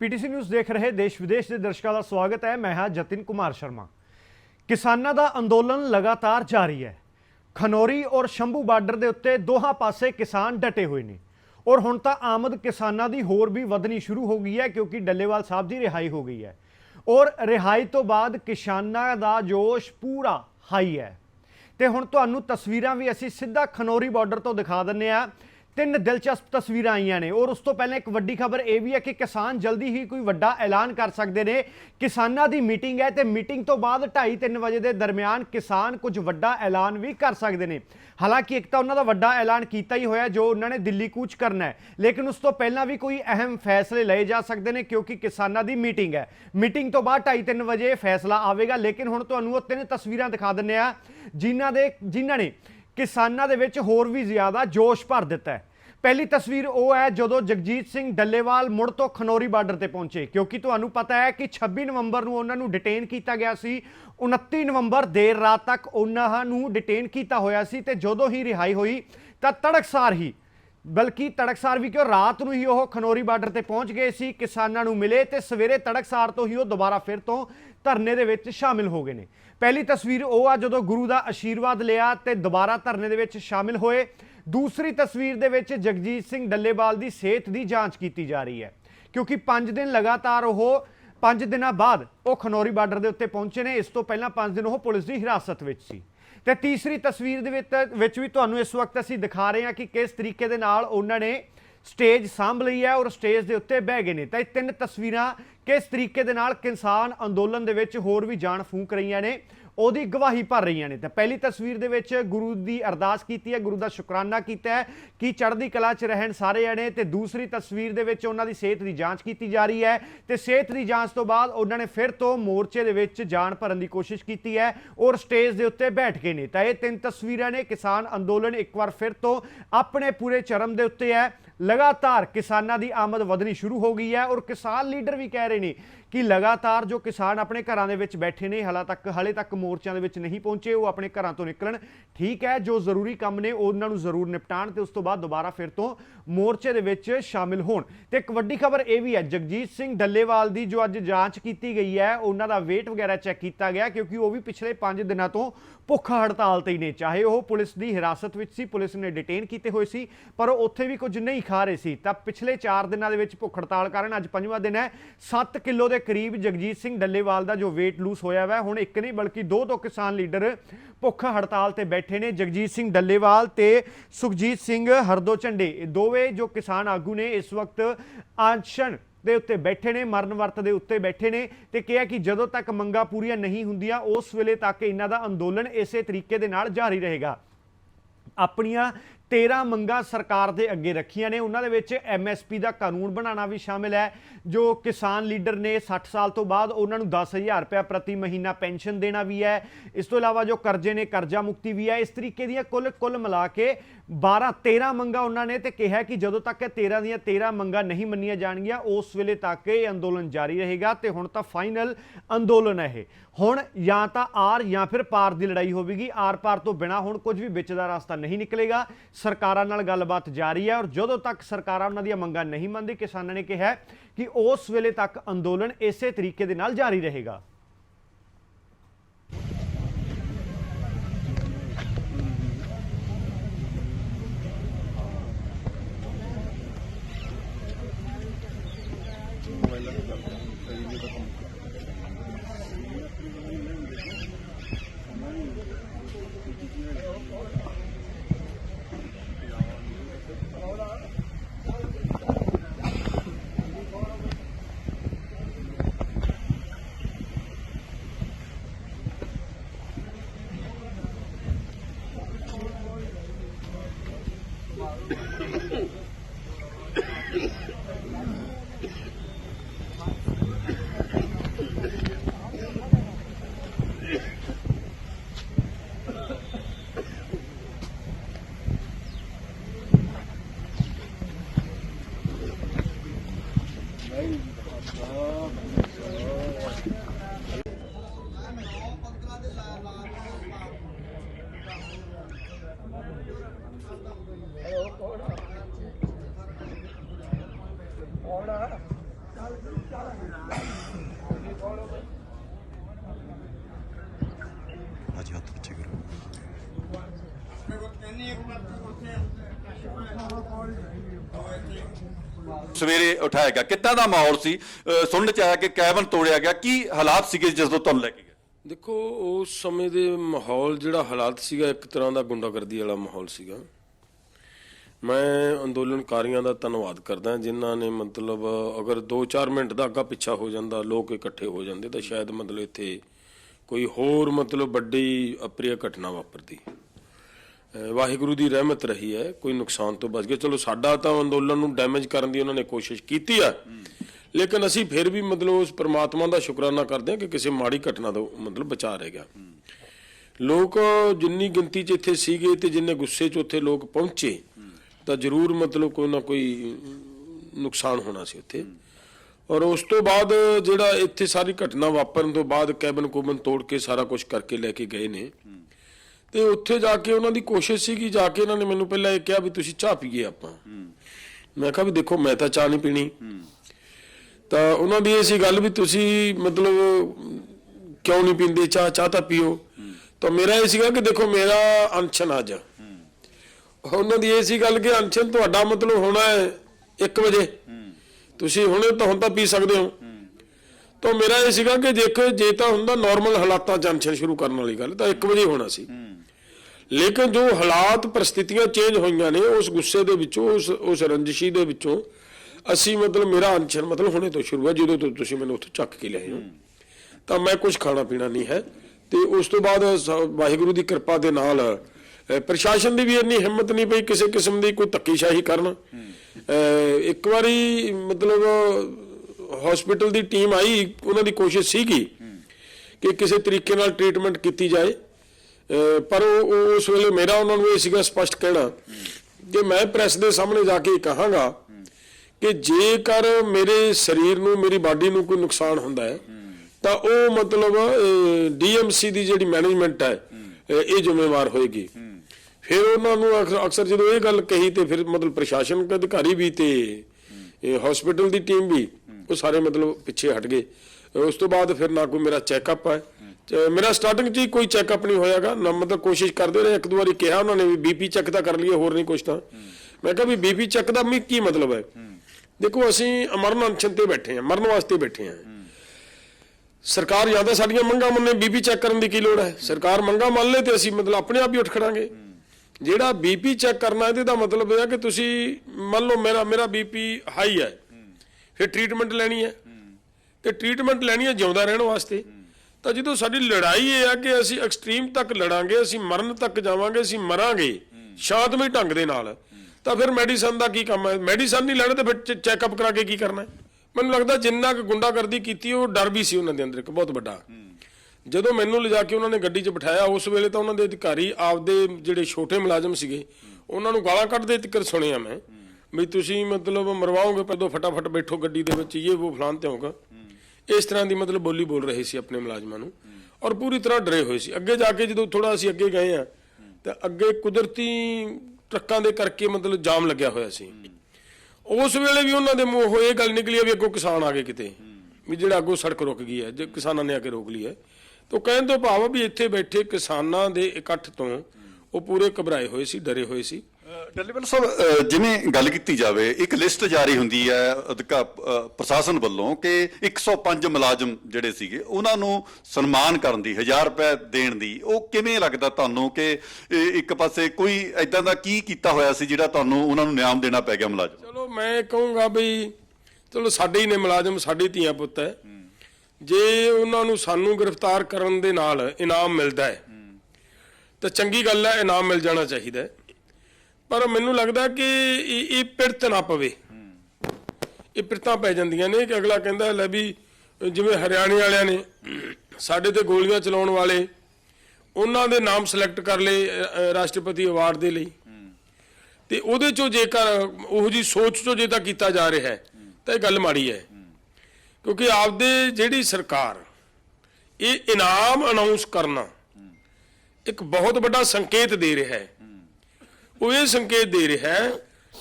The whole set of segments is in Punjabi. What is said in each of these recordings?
ਪੀਟੀਸੀ ਨਿਊਜ਼ ਦੇਖ ਰਹੇ ਦੇਸ਼ ਵਿਦੇਸ਼ ਦੇ ਦਰਸ਼ਕਾਂ ਦਾ ਸਵਾਗਤ ਹੈ। ਮੈਂ ਹਾਂ ਜਤਿਨ ਕੁਮਾਰ ਸ਼ਰਮਾ। ਕਿਸਾਨਾਂ ਦਾ ਅੰਦੋਲਨ ਲਗਾਤਾਰ ਜਾਰੀ ਹੈ। ਖਨੌਰੀ ਔਰ ਸ਼ੰਭੂ ਬਾਰਡਰ ਦੇ ਉੱਤੇ ਦੋਹਾਂ ਪਾਸੇ ਕਿਸਾਨ ਡਟੇ ਹੋਏ ਨੇ। ਔਰ ਹੁਣ ਤਾਂ ਆਮਦ ਕਿਸਾਨਾਂ ਦੀ ਹੋਰ ਵੀ ਵਧਣੀ ਸ਼ੁਰੂ ਹੋ ਗਈ ਹੈ, ਕਿਉਂਕਿ ਡੱਲੇਵਾਲ ਸਾਹਿਬ ਦੀ ਰਿਹਾਈ ਹੋ ਗਈ ਹੈ। ਔਰ ਰਿਹਾਈ ਤੋਂ ਬਾਅਦ ਕਿਸਾਨਾਂ ਦਾ ਜੋਸ਼ ਪੂਰਾ ਹਾਈ ਹੈ। ਤੇ ਹੁਣ ਤੁਹਾਨੂੰ ਤਸਵੀਰਾਂ ਵੀ ਅਸੀਂ ਸਿੱਧਾ ਖਨੌਰੀ ਬਾਰਡਰ ਤੋਂ ਦਿਖਾ ਦਿੰਨੇ ਆ ਤਿੰਨ ਦਿਲਚਸਪ ਤਸਵੀਰਾਂ ਆਈਆਂ ਨੇ। ਔਰ ਉਸ ਤੋਂ ਪਹਿਲਾਂ ਇੱਕ ਵੱਡੀ ਖਬਰ ਇਹ ਵੀ ਹੈ ਕਿ ਕਿਸਾਨ ਜਲਦੀ ਹੀ ਕੋਈ ਵੱਡਾ ਐਲਾਨ ਕਰ ਸਕਦੇ ਨੇ। ਕਿਸਾਨਾਂ ਦੀ ਮੀਟਿੰਗ ਹੈ ਤੇ ਮੀਟਿੰਗ ਤੋਂ ਬਾਅਦ 2:30 ਵਜੇ ਦੇ ਦਰਮਿਆਨ ਕਿਸਾਨ ਕੁਝ ਵੱਡਾ ਐਲਾਨ ਵੀ ਕਰ ਸਕਦੇ ਨੇ। ਹਾਲਾਂਕਿ ਇੱਕ ਤਾਂ ਉਹਨਾਂ ਦਾ ਵੱਡਾ ਐਲਾਨ ਕੀਤਾ ਹੀ ਹੋਇਆ ਜੋ ਉਹਨਾਂ ਨੇ ਦਿੱਲੀ ਕੂਚ ਕਰਨਾ ਹੈ। ਲੇਕਿਨ ਉਸ ਤੋਂ ਪਹਿਲਾਂ ਵੀ ਕੋਈ ਅਹਿਮ ਫੈਸਲੇ ਲਏ ਜਾ ਸਕਦੇ ਨੇ ਕਿਉਂਕਿ ਕਿਸਾਨਾਂ ਦੀ ਮੀਟਿੰਗ ਹੈ। ਮੀਟਿੰਗ ਤੋਂ ਬਾਅਦ 2:30 ਵਜੇ ਫੈਸਲਾ ਆਵੇਗਾ, ਲੇਕਿਨ ਹੁਣ ਤੁਹਾਨੂੰ ਉਹ ਤਿੰਨ ਤਸਵੀਰਾਂ ਦਿਖਾ ਦਿੰਨੇ ਆ ਜਿਨ੍ਹਾਂ ਦੇ ਜਿਨ੍ਹਾਂ ਨੇ ਕਿਸਾਨਾਂ ਦੇ ਵਿੱਚ ਹੋਰ ਵੀ ਜ਼ਿਆਦਾ ਜੋਸ਼ ਭਰ ਦਿੱਤਾ ਹੈ। ਪਹਿਲੀ ਤਸਵੀਰ ਉਹ ਹੈ ਜਦੋਂ ਜਗਜੀਤ ਸਿੰਘ ਡੱਲੇਵਾਲ ਮੁੜ ਤੋਂ ਖਨੌਰੀ ਬਾਰਡਰ ਤੇ ਪਹੁੰਚੇ, ਕਿਉਂਕਿ ਤੁਹਾਨੂੰ ਪਤਾ ਹੈ ਕਿ 26 ਨਵੰਬਰ ਨੂੰ ਉਹਨਾਂ ਨੂੰ ਡਿਟੇਨ ਕੀਤਾ ਗਿਆ ਸੀ 29 ਨਵੰਬਰ ਦੇਰ ਰਾਤ ਤੱਕ ਉਹਨਾਂ ਨੂੰ ਡਿਟੇਨ ਕੀਤਾ ਹੋਇਆ ਸੀ ਤੇ ਜਦੋਂ ਹੀ ਰਿਹਾਈ ਹੋਈ ਤਾਂ ਤੜਕਸਾਰ ਹੀ, ਬਲਕਿ ਤੜਕਸਾਰ ਵੀ ਕਿਉਂ, ਰਾਤ ਨੂੰ ਹੀ ਉਹ ਖਨੌਰੀ ਬਾਰਡਰ ਤੇ ਪਹੁੰਚ ਗਏ ਸੀ, ਕਿਸਾਨਾਂ ਨੂੰ ਮਿਲੇ ਤੇ ਸਵੇਰੇ ਤੜਕਸਾਰ ਤੋਂ ਹੀ ਉਹ ਦੁਬਾਰਾ ਫਿਰ ਤੋਂ ਧਰਨੇ ਦੇ ਵਿੱਚ ਸ਼ਾਮਿਲ ਹੋ ਗਏ ਨੇ। ਪਹਿਲੀ ਤਸਵੀਰ ਉਹ ਆ ਜਦੋਂ ਗੁਰੂ ਦਾ ਆਸ਼ੀਰਵਾਦ ਲਿਆ ਤੇ ਦੁਬਾਰਾ ਧਰਨੇ ਦੇ ਵਿੱਚ ਸ਼ਾਮਿਲ ਹੋਏ ਦੂਸਰੀ ਤਸਵੀਰ ਦੇ ਵਿੱਚ ਜਗਜੀਤ ਸਿੰਘ ਡੱਲੇਵਾਲ ਦੀ ਸਿਹਤ ਦੀ ਜਾਂਚ ਕੀਤੀ ਜਾ ਰਹੀ ਹੈ, ਕਿਉਂਕਿ 5 ਦਿਨ ਲਗਾਤਾਰ ਉਹ 5 ਦਿਨਾਂ ਬਾਅਦ ਉਹ ਖਨੌਰੀ ਬਾਰਡਰ ਦੇ ਉੱਤੇ ਪਹੁੰਚੇ ਨੇ, ਇਸ ਤੋਂ ਪਹਿਲਾਂ 5 ਦਿਨ ਉਹ ਪੁਲਿਸ ਦੀ ਹਿਰਾਸਤ ਵਿੱਚ ਸੀ। ਤੇ ਤੀਸਰੀ ਤਸਵੀਰ ਦੇ ਵਿੱਚ ਵਿੱਚ ਵੀ ਤੁਹਾਨੂੰ ਇਸ ਵਕਤ ਅਸੀਂ ਦਿਖਾ ਰਹੇ ਹਾਂ ਕਿ ਕਿਸ ਤਰੀਕੇ ਦੇ ਨਾਲ ਉਹਨਾਂ ਨੇ ਸਟੇਜ ਸਾਂਭ ਲਈ ਹੈ ਔਰ ਸਟੇਜ ਦੇ ਉੱਤੇ ਬਹਿ ਗਏ ਨੇ। ਤਾਂ ਇਹ ਤਿੰਨ ਤਸਵੀਰਾਂ ਕਿਸ ਤਰੀਕੇ ਦੇ ਨਾਲ ਕਿਸਾਨ ਅੰਦੋਲਨ ਦੇ ਵਿੱਚ ਹੋਰ ਵੀ ਜਾਨ ਫੂਕ ਰਹੀਆਂ ਨੇ ਉਹਦੀ ਗਵਾਹੀ ਭਰ ਰਹੀਆਂ ਨੇ। ਤਾਂ ਪਹਿਲੀ ਤਸਵੀਰ ਦੇ ਵਿੱਚ ਗੁਰੂ ਦੀ ਅਰਦਾਸ ਕੀਤੀ ਹੈ, ਗੁਰੂ ਦਾ ਸ਼ੁਕਰਾਨਾ ਕੀਤਾ ਹੈ ਕਿ ਚੜ੍ਹਦੀ ਕਲਾ 'ਚ ਰਹਿਣ ਸਾਰੇ ਜਣੇ ਤੇ ਦੂਸਰੀ ਤਸਵੀਰ ਦੇ ਵਿੱਚ ਉਹਨਾਂ ਦੀ ਸਿਹਤ ਦੀ ਜਾਂਚ ਕੀਤੀ ਜਾ ਰਹੀ ਹੈ। ਤੇ ਸਿਹਤ ਦੀ ਜਾਂਚ ਤੋਂ ਬਾਅਦ ਉਹਨਾਂ ਨੇ ਫਿਰ ਤੋਂ ਮੋਰਚੇ ਦੇ ਵਿੱਚ ਜਾਨ ਭਰਨ ਦੀ ਕੋਸ਼ਿਸ਼ ਕੀਤੀ ਹੈ ਔਰ ਸਟੇਜ ਦੇ ਉੱਤੇ ਬੈਠ ਕੇ ਨੇ। ਤਾਂ ਇਹ ਤਿੰਨ ਤਸਵੀਰਾਂ ਨੇ। ਕਿਸਾਨ ਅੰਦੋਲਨ ਇੱਕ ਵਾਰ ਫਿਰ ਤੋਂ ਆਪਣੇ ਪੂਰੇ ਚਰਮ ਦੇ ਉੱਤੇ ਹੈ। ਲਗਾਤਾਰ ਕਿਸਾਨਾਂ ਦੀ ਆਮਦ ਵਧਣੀ ਸ਼ੁਰੂ ਹੋ ਗਈ ਹੈ ਔਰ ਕਿਸਾਨ ਲੀਡਰ ਵੀ ਕਹਿ ਰਹੇ ਨੇ ਕਿ ਲਗਾਤਾਰ ਜੋ ਕਿਸਾਨ ਆਪਣੇ ਘਰਾਂ ਦੇ ਵਿੱਚ ਬੈਠੇ ਨੇ, ਹਾਲਾ ਤੱਕ, ਹਾਲੇ ਤੱਕ ਮੋਰਚਿਆਂ ਦੇ ਵਿੱਚ ਨਹੀਂ ਪਹੁੰਚੇ, ਉਹ ਆਪਣੇ ਘਰਾਂ ਤੋਂ ਨਿਕਲਣ। ਠੀਕ ਹੈ, ਜੋ ਜ਼ਰੂਰੀ ਕੰਮ ਨੇ, ਉਹਨਾਂ ਨੂੰ ਜ਼ਰੂਰ ਨਿਪਟਾਣ ਤੇ ਉਸ ਤੋਂ ਬਾਅਦ ਦੁਬਾਰਾ ਫਿਰ ਤੋਂ ਮੋਰਚੇ ਦੇ ਵਿੱਚ ਸ਼ਾਮਿਲ ਹੋਣ। ਤੇ ਇੱਕ ਵੱਡੀ ਖਬਰ ਇਹ ਵੀ ਹੈ, ਜਗਜੀਤ ਸਿੰਘ ਡੱਲੇਵਾਲ ਦੀ ਜੋ ਅੱਜ ਜਾਂਚ ਕੀਤੀ ਗਈ ਹੈ, ਉਹਨਾਂ ਦਾ weight ਵਗੈਰਾ ਚੈੱਕ ਕੀਤਾ ਗਿਆ, ਕਿਉਂਕਿ ਉਹ ਵੀ ਪਿਛਲੇ 5 ਦਿਨਾਂ ਤੋਂ ਭੁੱਖ ਹੜਤਾਲ ਤੇ ਹੀ ਨੇ। ਚਾਹੇ ਉਹ ਪੁਲਿਸ ਦੀ ਹਿਰਾਸਤ ਵਿੱਚ ਸੀ, ਪੁਲਿਸ ਨੇ ਡਿਟੇਨ ਕੀਤੇ ਹੋਏ ਸੀ, ਪਰ ਉਹ ਉੱਥੇ ਵੀ ਕੁਝ ਨਹੀਂ ਖਾ ਰਹੇ ਸੀ। ਤਾਂ ਪਿਛਲੇ 4 ਦਿਨਾਂ ਦੇ ਵਿੱਚ ਭੁੱਖ ਹੜਤਾਲ ਕਾਰਨ ਅੱਜ ਪੰਜਵਾਂ ਦਿਨ ਹੈ। 7 ਕਿਲੋ ਦੇ ਕਰੀਬ ਜਗਜੀਤ ਸਿੰਘ ਡੱਲੇਵਾਲ ਦਾ ਜੋ weight ਲੂਸ ਹੋਇਆ ਵਾ, ਹੁਣ ਇੱਕ ਨਹੀਂ ਬਲਕਿ ਦੋ ਤੋਂ ਕਿਸਾਨ ਲੀਡਰ ਭੁੱਖ ਹੜਤਾਲ ਤੇ ਬੈਠੇ ਨੇ ਜਗਜੀਤ ਸਿੰਘ ਡੱਲੇਵਾਲ ਤੇ ਸੁਖਜੀਤ ਸਿੰਘ ਹਰਦੋ ਝੰਡੇ ਦੋਵੇਂ ਜੋ ਕਿਸਾਨ ਆਗੂ ਨੇ, ਇਸ ਵਕਤ ਆਂਸ਼ਨ ਦੇ ਉੱਤੇ ਬੈਠੇ ਨੇ, ਮਰਨ ਵਰਤ ਦੇ ਉੱਤੇ ਬੈਠੇ ਨੇ ਤੇ ਕਿਹਾ ਕਿ ਜਦੋਂ ਤੱਕ ਮੰਗਾਂ ਪੂਰੀਆਂ ਨਹੀਂ ਹੁੰਦੀਆਂ, ਉਸ ਵੇਲੇ ਤੱਕ ਇਹਨਾਂ ਦਾ ਅੰਦੋਲਨ ਇਸੇ ਤਰੀਕੇ ਦੇ ਨਾਲ ਜਾਰੀ ਰਹੇਗਾ। ਆਪਣੀਆਂ 13 ਮੰਗਾਂ ਸਰਕਾਰ ਦੇ ਅੱਗੇ ਰੱਖੀਆਂ ਨੇ। ਉਹਨਾਂ ਦੇ ਵਿੱਚ ਐਮਐਸਪੀ ਦਾ ਕਾਨੂੰਨ ਬਣਾਉਣਾ ਵੀ ਸ਼ਾਮਿਲ ਹੈ, ਜੋ ਕਿਸਾਨ ਲੀਡਰ ਨੇ 60 ਸਾਲ ਤੋਂ ਬਾਅਦ ਉਹਨਾਂ ਨੂੰ 10000 ਰੁਪਏ ਪ੍ਰਤੀ ਮਹੀਨਾ ਪੈਨਸ਼ਨ ਦੇਣਾ ਵੀ ਹੈ। ਇਸ ਤੋਂ ਇਲਾਵਾ ਜੋ ਕਰਜ਼ੇ ਨੇ, ਕਰਜ਼ਾ ਮੁਕਤੀ ਵੀ ਹੈ। ਇਸ ਤਰੀਕੇ ਦੀਆਂ ਕੁੱਲ ਕੁੱਲ ਮਿਲਾ ਕੇ 12 13 ਮੰਗਾਂ ਉਹਨਾਂ ਨੇ ਤੇ ਕਿਹਾ ਕਿ ਜਦੋਂ ਤੱਕ ਇਹ 13 ਦੀਆਂ 13 ਮੰਗਾਂ ਨਹੀਂ ਮੰਨੀਆਂ ਜਾਣਗੀਆਂ, ਉਸ ਵੇਲੇ ਤੱਕ ਇਹ ਅੰਦੋਲਨ ਜਾਰੀ ਰਹੇਗਾ ਤੇ ਹੁਣ ਤਾਂ ਫਾਈਨਲ ਅੰਦੋਲਨ ਹੈ ਇਹ। ਹੁਣ ਜਾਂ ਤਾਂ ਆਰ ਜਾਂ ਫਿਰ ਪਾਰ ਦੀ ਲੜਾਈ ਹੋਵੇਗੀ। ਆਰ ਪਾਰ ਤੋਂ ਬਿਨਾ ਹੁਣ ਕੁਝ ਵੀ ਵਿੱਚ ਦਾ ਰਸਤਾ ਨਹੀਂ ਨਿਕਲੇਗਾ। ਸਰਕਾਰਾਂ ਨਾਲ ਗੱਲਬਾਤ ਜਾਰੀ ਹੈ ਔਰ ਜਦੋਂ ਤੱਕ ਸਰਕਾਰਾਂ ਉਹਨਾਂ ਦੀਆਂ ਮੰਗਾਂ ਨਹੀਂ ਮੰਨਦੀ, ਕਿਸਾਨਾਂ ਨੇ ਕਿਹਾ ਕਿ ਉਸ ਵੇਲੇ ਤੱਕ ਅੰਦੋਲਨ ਇਸੇ ਤਰੀਕੇ ਦੇ ਨਾਲ ਜਾਰੀ ਰਹੇਗਾ। ਸਵੇਰੇ ਉਠਾਇਆ ਗਿਆ। ਕਿੱਦਾਂ ਦਾ ਮਾਹੌਲ ਸੀ? ਸੁਣਨ ਚ ਆਇਆ ਕਿ ਕੈਬਨ ਤੋੜਿਆ ਗਿਆ। ਕੀ ਹਾਲਾਤ ਸੀਗੇ ਜਦੋਂ ਤੁਹਾਨੂੰ ਲੈ ਕੇ ਗਏ? ਦੇਖੋ, ਉਸ ਸਮੇਂ ਦੇ ਮਾਹੌਲ ਜਿਹੜਾ ਹਾਲਾਤ ਸੀਗਾ, ਇੱਕ ਤਰ੍ਹਾਂ ਦਾ ਗੁੰਡਾਗਰਦੀ ਵਾਲਾ ਮਾਹੌਲ ਸੀਗਾ। ਮੈਂ ਅੰਦੋਲਨਕਾਰੀਆਂ ਦਾ ਧੰਨਵਾਦ ਕਰਦਾ, ਜਿਨ੍ਹਾਂ ਨੇ ਮਤਲਬ ਅਗਰ 2-4 ਮਿੰਟ ਦਾ ਅੱਗਾ ਪਿੱਛਾ ਹੋ ਜਾਂਦਾ, ਲੋਕ ਇਕੱਠੇ ਹੋ ਜਾਂਦੇ, ਤਾਂ ਸ਼ਾਇਦ ਮਤਲਬ ਇੱਥੇ ਕੋਈ ਹੋਰ ਮਤਲਬ ਵੱਡੀ ਅਪ੍ਰਿਯ ਘਟਨਾ ਵਾਪਰਦੀ। ਵਾਹਿਗੁਰੂ ਦੀ ਰਹਿਮਤ ਰਹੀ ਹੈ, ਕੋਈ ਨੁਕਸਾਨ ਤੋਂ ਬਚ ਗਏ ਚਲੋ, ਸਾਡਾ ਤਾਂ ਅੰਦੋਲਨ ਨੂੰ ਡੈਮੇਜ ਕਰਨ ਦੀ ਉਹਨਾਂ ਨੇ ਕੋਸ਼ਿਸ਼ ਕੀਤੀ ਆ। ਲੇਕਿਨ ਅਸੀਂ ਫਿਰ ਵੀ ਮਤਲਬ ਉਸ ਪ੍ਰਮਾਤਮਾ ਦਾ ਸ਼ੁਕਰਾਨਾ ਕਰਦੇ ਹਾਂ ਕਿ ਕਿਸੇ ਮਾੜੀ ਘਟਨਾ ਤੋਂ ਮਤਲਬ ਬਚਾ ਰਹਿ ਗਿਆ। ਲੋਕ ਜਿੰਨੀ ਗਿਣਤੀ 'ਚ ਇੱਥੇ ਸੀਗੇ ਤੇ ਜਿੰਨੇ ਗੁੱਸੇ 'ਚ ਉੱਥੇ ਲੋਕ ਪਹੁੰਚੇ, ਤਾਂ ਜ਼ਰੂਰ ਮਤਲਬ ਕੋਈ ਨਾ ਕੋਈ ਨੁਕਸਾਨ ਹੋਣਾ ਸੀ ਉੱਥੇ। ਔਰ ਉਸ ਤੋਂ ਬਾਅਦ ਜਿਹੜਾ ਇੱਥੇ ਸਾਰੀ ਘਟਨਾ ਵਾਪਰਨ ਤੋਂ ਬਾਅਦ ਕੈਬਨ ਕੁਬਨ ਤੋੜ ਕੇ ਸਾਰਾ ਕੁਝ ਕਰਕੇ ਲੈ ਕੇ ਗਏ ਨੇ। ਤੇ ਉੱਥੇ ਜਾ ਕੇ ਉਹਨਾਂ ਦੀ ਕੋਸ਼ਿਸ਼ ਸੀ ਕਿ ਜਾ ਕੇ ਇਹਨਾਂ ਨੇ ਮੈਨੂੰ ਪਹਿਲਾਂ ਇਹ ਕਿਹਾ ਵੀ ਤੁਸੀਂ ਚਾਹ ਪੀਏ ਆਪਾਂ। ਮੈਂ ਕਿਹਾ ਵੀ ਦੇਖੋ, ਮੈਂ ਤਾਂ ਚਾਹ ਨਹੀਂ ਪੀਣੀ। ਤਾਂ ਉਹਨਾਂ ਦੀ ਇਹ ਸੀ ਗੱਲ ਵੀ ਤੁਸੀਂ ਮਤਲਬ ਕਿਉਂ ਨਹੀਂ ਪੀਂਦੇ ਚਾਹ? ਚਾਹ ਤਾਂ ਪੀਓ। ਤਾਂ ਮੇਰਾ ਇਹ ਸੀਗਾ ਕਿ ਦੇਖੋ, ਮੇਰਾ ਅਨਸ਼ਨ ਅੱਜ। ਉਹਨਾਂ ਦੀ ਇਹ ਸੀ ਗੱਲ ਕਿ ਅਨਸ਼ਨ ਤੁਹਾਡਾ ਮਤਲਬ ਹੋਣਾ ਹੈ 1 ਵਜੇ। ਤੁਸੀਂ ਹੁਣੇ ਤਾਂ ਹੁਣ ਤਾਂ ਪੀ ਸਕਦੇ ਹੋ। ਤਾਂ ਮੇਰਾ ਇਹ ਸੀਗਾ ਕਿ ਦੇਖੋ ਜੇ ਤਾਂ ਹੁੰਦਾ ਨਾਰਮਲ ਹਾਲਾਤਾਂ 'ਚ ਅਨਸ਼ਨ ਸ਼ੁਰੂ ਕਰਨ ਵਾਲੀ ਗੱਲ ਤਾਂ 1 ਵਜੇ ਹੋਣਾ ਸੀ। ਲੇਕਿਨ ਜੋ ਹਾਲਾਤ ਪਰਿਸਥਿਤੀਆਂ ਚੇਂਜ ਹੋਈਆਂ ਨੇ ਉਸ ਗੁੱਸੇ ਦੇ ਵਿੱਚੋਂ ਉਸ ਉਸ ਰੰਜਿਸ਼ੀ ਦੇ ਵਿੱਚੋਂ ਅਸੀਂ ਮਤਲਬ ਮੇਰਾ ਅਨਸ਼ਨ ਮਤਲਬ ਹੁਣੇ ਤੋਂ ਸ਼ੁਰੂ ਹੈ ਜਦੋਂ ਤੋਂ ਤੁਸੀਂ ਮੈਨੂੰ ਉੱਥੋਂ ਚੱਕ ਕੇ ਲਿਆਏ ਹੋ। ਤਾਂ ਮੈਂ ਕੁਝ ਖਾਣਾ ਪੀਣਾ ਨਹੀਂ ਹੈ। ਤੇ ਉਸ ਤੋਂ ਬਾਅਦ ਵਾਹਿਗੁਰੂ ਦੀ ਕਿਰਪਾ ਦੇ ਨਾਲ ਪ੍ਰਸ਼ਾਸਨ ਦੀ ਵੀ ਇੰਨੀ ਹਿੰਮਤ ਨਹੀਂ ਪਈ ਕਿਸੇ ਕਿਸਮ ਦੀ ਕੋਈ ਧੱਕੇਸ਼ਾਹੀ ਕਰਨ। ਇੱਕ ਵਾਰੀ ਮਤਲਬ ਹਸਪੀਟਲ ਦੀ ਟੀਮ ਆਈ, ਉਹਨਾਂ ਦੀ ਕੋਸ਼ਿਸ਼ ਸੀਗੀ ਕਿ ਕਿਸੇ ਤਰੀਕੇ ਨਾਲ ਟ੍ਰੀਟਮੈਂਟ ਕੀਤੀ ਜਾਏ। ਪਰ ਉਹ ਉਸ ਵੇਲੇ ਮੇਰਾ ਉਹਨਾਂ ਨੂੰ ਇਹ ਸੀਗਾ ਸਪਸ਼ਟ ਕਹਿਣਾ ਕਿ ਮੈਂ ਪ੍ਰੈਸ ਦੇ ਸਾਹਮਣੇ ਜਾ ਕੇ ਕਹਾਂਗਾ ਕਿ ਜੇਕਰ ਮੇਰੇ ਸਰੀਰ ਨੂੰ, ਮੇਰੀ ਬਾਡੀ ਨੂੰ ਕੋਈ ਨੁਕਸਾਨ ਹੁੰਦਾ ਹੈ, ਤਾਂ ਉਹ ਮਤਲਬ ਡੀਐਮਸੀ ਦੀ ਜਿਹੜੀ ਮੈਨੇਜਮੈਂਟ ਹੈ ਇਹ ਜ਼ਿੰਮੇਵਾਰ ਹੋਏਗੀ। ਫਿਰ ਉਹਨਾਂ ਨੂੰ ਅਕਸਰ ਜਦੋਂ ਇਹ ਗੱਲ ਕਹੀ ਤੇ ਫਿਰ ਮਤਲਬ ਪ੍ਰਸ਼ਾਸਨਿਕ ਅਧਿਕਾਰੀ ਵੀ ਤੇ ਹਸਪੀਟਲ ਦੀ ਟੀਮ ਵੀ ਉਹ ਸਾਰੇ ਮਤਲਬ ਪਿੱਛੇ ਹਟ ਗਏ। ਉਸ ਤੋਂ ਬਾਅਦ ਫਿਰ ਨਾ ਕੋਈ ਮੇਰਾ ਚੈੱਕਅਪ ਹੈ। ਮੇਰਾ ਸਟਾਰਟਿੰਗ 'ਚ ਹੀ ਕੋਈ ਚੈੱਕਅਪ ਨਹੀਂ ਹੋਇਆਗਾ, ਨਾ ਮਤਲਬ ਕੋਸ਼ਿਸ਼ ਕਰਦੇ ਰਹੇ। ਇੱਕ ਦੋ ਵਾਰੀ ਕਿਹਾ ਉਹਨਾਂ ਨੇ ਵੀ ਬੀਪੀ ਚੈੱਕ ਤਾਂ ਕਰ ਲਈਏ, ਹੋਰ ਨਹੀਂ ਕੁਛ ਤਾਂ। ਮੈਂ ਕਿਹਾ ਵੀ ਬੀਪੀ ਚੈੱਕ ਦਾ ਵੀ ਕੀ ਮਤਲਬ ਹੈ? ਦੇਖੋ ਅਸੀਂ ਅਮਰਨ ਅਨਸ਼ਨ ਤੇ ਬੈਠੇ ਹਾਂ, ਮਰਨ ਵਾਸਤੇ ਬੈਠੇ ਹਾਂ। ਸਰਕਾਰ ਜਾਂ ਤਾਂ ਸਾਡੀਆਂ ਮੰਗਾਂ ਮੰਨੇ ਬੀਪੀ ਚੈੱਕ ਕਰਨ ਦੀ ਕੀ ਲੋੜ ਹੈ? ਸਰਕਾਰ ਮੰਗਾਂ ਮੰਨ ਲੇ ਤੇ ਅਸੀਂ ਮਤਲਬ ਆਪਣੇ ਆਪ ਹੀ ਉੱਠ ਖੜਾਂਗੇ। ਜਿਹੜਾ ਬੀਪੀ ਚੈੱਕ ਕਰਨਾ, ਇਹਦੇ ਦਾ ਮਤਲਬ ਇਹ ਹੈ ਕਿ ਤੁਸੀਂ ਮੰਨ ਲਓ ਮੇਰਾ ਮੇਰਾ ਬੀਪੀ ਹਾਈ ਹੈ। ਫਿਰ ਟ੍ਰੀਟਮੈਂਟ ਲੈਣੀ ਹੈ। ਤੇ ਟ੍ਰੀਟਮੈਂਟ ਲੈਣੀ ਹੈ ਜਿਉਂਦਾ ਰਹਿਣ ਵਾਸਤੇ। ਤਾਂ ਜਦੋਂ ਸਾਡੀ ਲੜਾਈ ਇਹ ਆ ਕਿ ਅਸੀਂ ਐਕਸਟ੍ਰੀਮ ਤੱਕ ਲੜਾਂਗੇ, ਅਸੀਂ ਮਰਨ ਤੱਕ ਜਾਵਾਂਗੇ, ਅਸੀਂ ਮਰਾਂਗੇ ਸ਼ਾਂਤਮਈ ਢੰਗ ਦੇ ਨਾਲ, ਤਾਂ ਫਿਰ ਮੈਡੀਸਨ ਦਾ ਕੀ ਕੰਮ ਹੈ? ਮੈਡੀਸਨ ਨਹੀਂ ਲੈਣਾ ਤਾਂ ਫਿਰ ਚੈੱਕਅਪ ਕਰਾ ਕੇ ਕੀ ਕਰਨਾ ਮੈਨੂੰ ਲੱਗਦਾ ਜਿੰਨਾ ਕੁ ਗੁੰਡਾਗਰਦੀ ਕੀਤੀ, ਉਹ ਡਰ ਵੀ ਸੀ ਉਹਨਾਂ ਦੇ ਅੰਦਰ ਇੱਕ ਬਹੁਤ ਵੱਡਾ। ਜਦੋਂ ਮੈਨੂੰ ਲਿਜਾ ਕੇ ਉਹਨਾਂ ਨੇ ਗੱਡੀ 'ਚ ਬਿਠਾਇਆ, ਉਸ ਵੇਲੇ ਤਾਂ ਉਹਨਾਂ ਦੇ ਅਧਿਕਾਰੀ ਆਪਦੇ ਜਿਹੜੇ ਛੋਟੇ ਮੁਲਾਜ਼ਮ ਸੀਗੇ, ਉਹਨਾਂ ਨੂੰ ਗਾਲਾਂ ਕੱਢਦੇ ਤੱਕ ਸੁਣਿਆ ਮੈਂ। ਵੀ ਤੁਸੀਂ ਮਤਲਬ ਮਰਵਾਓਗੇ ਪਹਿਲਾਂ ਫਟਾਫਟ ਬੈਠੋ ਗੱਡੀ ਦੇ ਵਿੱਚ, ਇਹ ਉਹ ਫਲਾਨ ਤੇ ਹੋਗਾ ਇਸ ਤਰ੍ਹਾਂ ਦੀ ਮਤਲਬ ਬੋਲੀ ਬੋਲ ਰਹੇ ਸੀ ਆਪਣੇ ਮੁਲਾਜ਼ਮਾਂ ਨੂੰ। ਔਰ ਪੂਰੀ ਤਰ੍ਹਾਂ ਡਰੇ ਹੋਏ ਸੀ। ਅੱਗੇ ਜਾ ਕੇ ਜਦੋਂ ਥੋੜਾ ਅਸੀਂ ਅੱਗੇ ਗਏ ਆ ਤਾਂ ਅੱਗੇ ਕੁਦਰਤੀ ਟਰੱਕਾਂ ਦੇ ਕਰਕੇ ਮਤਲਬ ਜਾਮ ਲੱਗਿਆ ਹੋਇਆ ਸੀ। ਉਸ ਵੇਲੇ ਵੀ ਉਹਨਾਂ ਦੇ ਮੂੰਹੋਂ ਇਹ ਗੱਲ ਨਿਕਲੀ ਆ ਵੀ ਅੱਗੋਂ ਕਿਸਾਨ ਆ ਗਏ ਕਿਤੇ। ਵੀ ਜਿਹੜਾ ਅੱਗੋਂ ਸੜਕ ਰੁਕ ਗਈ ਹੈ, ਜੇ ਕਿਸਾਨਾਂ ਨੇ ਆ ਕੇ ਰੋਕ ਲਈ ਹੈ। ਤਾਂ ਕਹਿਣ ਤੋਂ ਭਾਵ ਵੀ ਇੱਥੇ ਬੈਠੇ ਕਿਸਾਨਾਂ ਦੇ ਇਕੱਠ ਤੋਂ ਉਹ ਪੂਰੇ ਘਬਰਾਏ ਹੋਏ ਸੀ, ਡਰੇ ਹੋਏ ਸੀ। ਡੱਲੇਵਾਲ ਸਾਹਿਬ ਜਿਵੇਂ ਗੱਲ ਕੀਤੀ ਜਾਵੇ ਇੱਕ ਲਿਸਟ ਜਾਰੀ ਹੁੰਦੀ ਹੈ ਅਧਿਕਾ ਪ੍ਰਸ਼ਾਸਨ ਵੱਲੋਂ ਕਿ 105 ਮੁਲਾਜ਼ਮ ਜਿਹੜੇ ਸੀਗੇ ਉਹਨਾਂ ਨੂੰ ਸਨਮਾਨ ਕਰਨ ਦੀ 1000 ਰੁਪਏ ਦੇਣ ਦੀ ਉਹ ਕਿਵੇਂ ਲੱਗਦਾ ਤੁਹਾਨੂੰ ਕਿ ਇੱਕ ਪਾਸੇ ਕੋਈ ਐਦਾਂ ਦਾ ਕੀ ਕੀਤਾ ਹੋਇਆ ਸੀ ਜਿਹੜਾ ਤੁਹਾਨੂੰ ਉਹਨਾਂ ਨੂੰ ਨਿਆਮ ਦੇਣਾ ਪੈ ਗਿਆ ਮੁਲਾਜ਼ਮ? ਚਲੋ ਮੈਂ ਕਹੂੰਗਾ ਵੀ ਚਲੋ ਸਾਡੇ ਹੀ ਨੇ ਮੁਲਾਜ਼ਮ ਸਾਡੇ ਧੀਆਂ ਪੁੱਤ ਹੈ। ਜੇ ਉਹਨਾਂ ਨੂੰ ਸਾਨੂੰ ਗ੍ਰਿਫਤਾਰ ਕਰਨ ਦੇ ਨਾਲ ਇਨਾਮ ਮਿਲਦਾ ਹੈ। ਤਾਂ ਚੰਗੀ ਗੱਲ ਹੈ ਇਨਾਮ ਮਿਲ ਜਾਣਾ ਚਾਹੀਦਾ ਹੈ। ਪਰ ਮੈਨੂੰ ਲੱਗਦਾ ਕਿ ਇਹ ਇਹ ਪਿੜਤ ਨਾ ਪਵੇ। ਇਹ ਪਿੜਤਾਂ ਪੈ ਜਾਂਦੀਆਂ ਨੇ ਕਿ ਅਗਲਾ ਕਹਿੰਦਾ ਲੈ ਵੀ ਜਿਵੇਂ ਹਰਿਆਣੇ ਵਾਲਿਆਂ ਨੇ ਸਾਡੇ ਤੇ ਗੋਲੀਆਂ ਚਲਾਉਣ ਵਾਲੇ ਉਹਨਾਂ ਦੇ ਨਾਮ ਸਿਲੈਕਟ ਕਰ ਲਏ ਰਾਸ਼ਟਰਪਤੀ ਅਵਾਰਡ ਦੇ ਲਈ। ਤੇ ਉਹਦੇ ਚੋਂ ਜੇਕਰ ਉਹੋ ਜੀ ਸੋਚ ਚੋਂ ਜੇ ਤਾਂ ਕੀਤਾ ਜਾ ਰਿਹਾ ਹੈ, ਤਾਂ ਇਹ ਗੱਲ ਮਾੜੀ ਹੈ। ਕਿਉਂਕਿ ਆਪਦੇ ਜਿਹੜੀ ਸਰਕਾਰ, ਇਹ ਇਨਾਮ ਅਨਾਉਂਸ ਕਰਨਾ ਇੱਕ ਬਹੁਤ ਵੱਡਾ ਸੰਕੇਤ ਦੇ ਰਿਹਾ ਹੈ। ਉਹ ਇਹ ਸੰਕੇਤ ਦੇ ਰਿਹਾ ਹੈ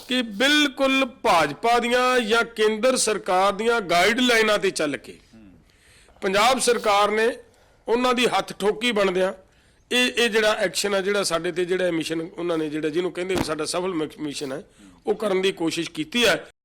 ਕਿ ਬਿਲਕੁਲ ਭਾਜਪਾ ਦੀਆਂ ਜਾਂ ਕੇਂਦਰ ਸਰਕਾਰ ਦੀਆਂ ਗਾਈਡਲਾਈਨਾਂ ਤੇ ਚੱਲ ਕੇ ਪੰਜਾਬ ਸਰਕਾਰ ਨੇ ਉਹਨਾਂ ਦੀ ਹੱਥ ਠੋਕੀ ਬਣਦਿਆਂ ਇਹ ਇਹ ਜਿਹੜਾ ਐਕਸ਼ਨ ਹੈ ਜਿਹੜਾ ਸਾਡੇ ਤੇ ਜਿਹੜਾ ਮਿਸ਼ਨ ਉਹਨਾਂ ਨੇ ਜਿਹੜਾ ਜਿਹਨੂੰ ਕਹਿੰਦੇ ਸਾਡਾ ਸਫਲ ਮਿਸ਼ਨ ਹੈ, ਉਹ ਕਰਨ ਦੀ ਕੋਸ਼ਿਸ਼ ਕੀਤੀ ਹੈ।